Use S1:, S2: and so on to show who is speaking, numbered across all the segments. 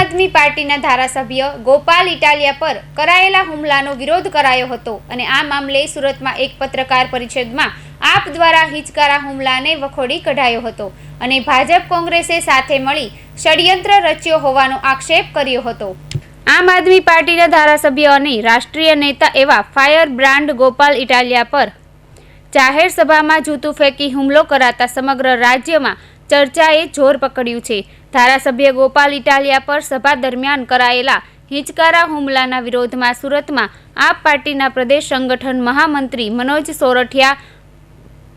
S1: આદમી પાર્ટીના ધારાસભ્ય ગોપાલ ઇટાલિયા પર કરાયેલા હુમલાનો વિરોધ કરાયો હતો અને આ મામલે સુરતમાં એક પત્રકાર પરિષદમાં આપ દ્વારા હિચકારા હુમલાને વખોડી કઢાયો હતો અને ભાજપ કોંગ્રેસે સાથે મળી ષડયંત્ર રચ્યો હોવાનો આક્ષેપ કર્યો હતો. આમ આદમી પાર્ટીના ધારાસભ્ય અને રાષ્ટ્રીય નેતા એવા ફાયર બ્રાન્ડ ગોપાલ ઇટાલિયા પર જાહેર સભામાં જૂતું ફેંકી હુમલો કરાતા સમગ્ર રાજ્યમાં ચર્ચાએ જોર પકડ્યું છે. ધારાસભ્ય ગોપાલ ઇટાલિયા પર સભા દરમિયાન કરાયેલા હિંચકારા હુમલાના વિરોધમાં સુરતમાં આપ પાર્ટીના પ્રદેશ સંગઠન મહામંત્રી મનોજ સોરઠિયા,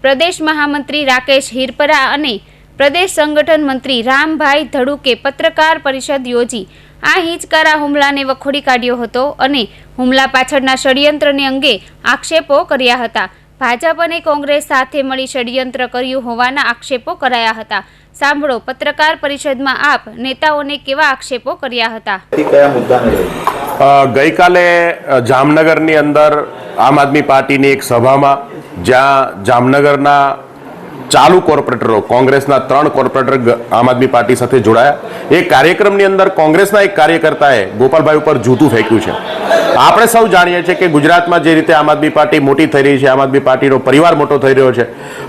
S1: પ્રદેશ મહામંત્રી રાકેશ હિરપરા અને પ્રદેશ સંગઠન મંત્રી રામભાઈ ધડુકે પત્રકાર પરિષદ યોજી આ હિંચકારા હુમલાને વખોડી કાઢ્યો હતો અને હુમલા પાછળના ષડયંત્રને અંગે આક્ષેપો કર્યા હતા. ભાજપ અને કોંગ્રેસ સાથે મળી ષડયંત્ર કર્યું હોવાના આક્ષેપો કરાયા હતા. સાંભળો પત્રકાર પરિષદમાં આપ નેતાઓને કેવા આક્ષેપો કર્યા હતા?
S2: ગઈકાલે જામનગરની અંદર આમ આદમી પાર્ટીની એક સભામાં જ્યાં જામનગરના ચાલુ કોર્પોરેટરો, કોંગ્રેસના ત્રણ કોર્પોરેટર આમ આદમી પાર્ટી સાથે જોડાયા. એ કાર્યક્રમની અંદર કોંગ્રેસના એક કાર્યકર્તાએ ગોપાલભાઈ ઉપર જૂતું ફેંક્યું છે. આપણે સૌ જાણીએ છીએ કે ગુજરાતમાં જે રીતે આમ આદમી પાર્ટી મોટી થઈ રહી છે, આમ આદમી પાર્ટીનો પરિવાર મોટો થઈ રહ્યો છે,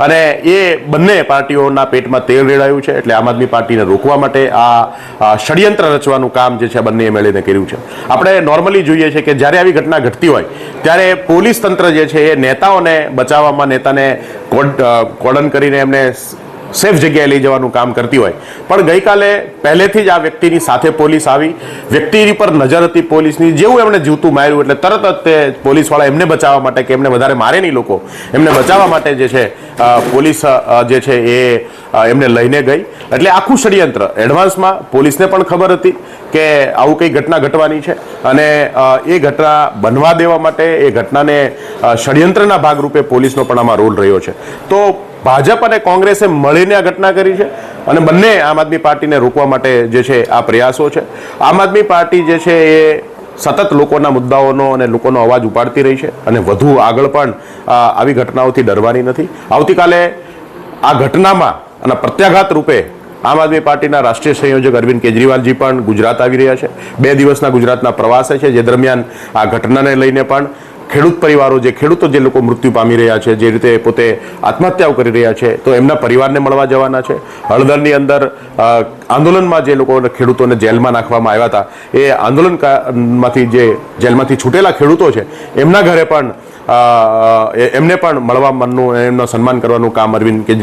S2: અને એ બંને પાર્ટીઓના પેટમાં તેલ રેડાયું છે, એટલે આમ આદમી પાર્ટીને રોકવા માટે આ ષડયંત્ર રચવાનું કામ જે છે બંને એમએલએને કર્યું છે. આપણે નોર્મલી જોઈએ છે કે જ્યારે આવી ઘટના ઘટતી હોય, ત્યારે પોલીસ તંત્ર જે છે એ નેતાઓને બચાવવામાં, નેતાને કોડ- અ, કોર્ડન કરીને એમને સેફ જગ્યાએ લઈ જવાનું કામ કરતી હોય. પણ ગઈકાલે પહેલેથી જ આ વ્યક્તિની સાથે પોલીસ આવી. વ્યક્તિની પર નજર હતી પોલીસની. જેવું એમણે જીવતું માર્યું એટલે તરત જ તે પોલીસવાળા એમને બચાવવા માટે કે એમને વધારે મારે નહીં લોકો, એમને બચાવવા માટે જે છે પોલીસ જે છે એ એમને લઈને ગઈ. એટલે આખું ષડયંત્ર એડવાન્સમાં પોલીસને પણ ખબર હતી કે આવું કંઈ ઘટના ઘટવાની છે અને એ ઘટના બનવા દેવા માટે એ ઘટનાને ષડયંત્રના ભાગરૂપે પોલીસનો પણ આમાં રોલ રહ્યો છે. તો ભાજપ અને કોંગ્રેસે મળીને આ ઘટના કરી છે અને બંને આમ આદમી પાર્ટીને રોકવા માટે જે છે આ પ્રયાસો છે. આમ આદમી પાર્ટી જે છે એ સતત લોકોના મુદ્દાઓનો અને લોકોનો અવાજ ઉપાડતી રહી છે અને વધુ આગળ પણ આવી ઘટનાઓથી ડરવાની નથી. આવતીકાલે આ ઘટનામાં અને પ્રત્યાઘાત રૂપે આમ આદમી પાર્ટીના રાષ્ટ્રીય સંયોજક અરવિંદ કેજરીવાલજી પણ ગુજરાત આવી રહ્યા છે. બે દિવસના ગુજરાતના પ્રવાસે છે, જે દરમિયાન આ ઘટનાને લઈને પણ ખેડૂત પરિવારો જે ખેડૂતો જે લોકો મૃત્યુ પામી રહ્યા છે, જે રીતે પોતે આત્મહત્યાઓ કરી રહ્યા છે, તો એમના પરિવારને મળવા જવાના છે. હળદરની અંદર આંદોલનમાં જે લોકો ખેડૂતોને જેલમાં નાખવામાં આવ્યા હતા, એ આંદોલનમાંથી જે જેલમાંથી છૂટેલા ખેડૂતો છે, એમના ઘરે પણ એમને પણ મળવા મનનું, એમનું સન્માન કરવાનું કામ અરવિંદ કેજરીવાલ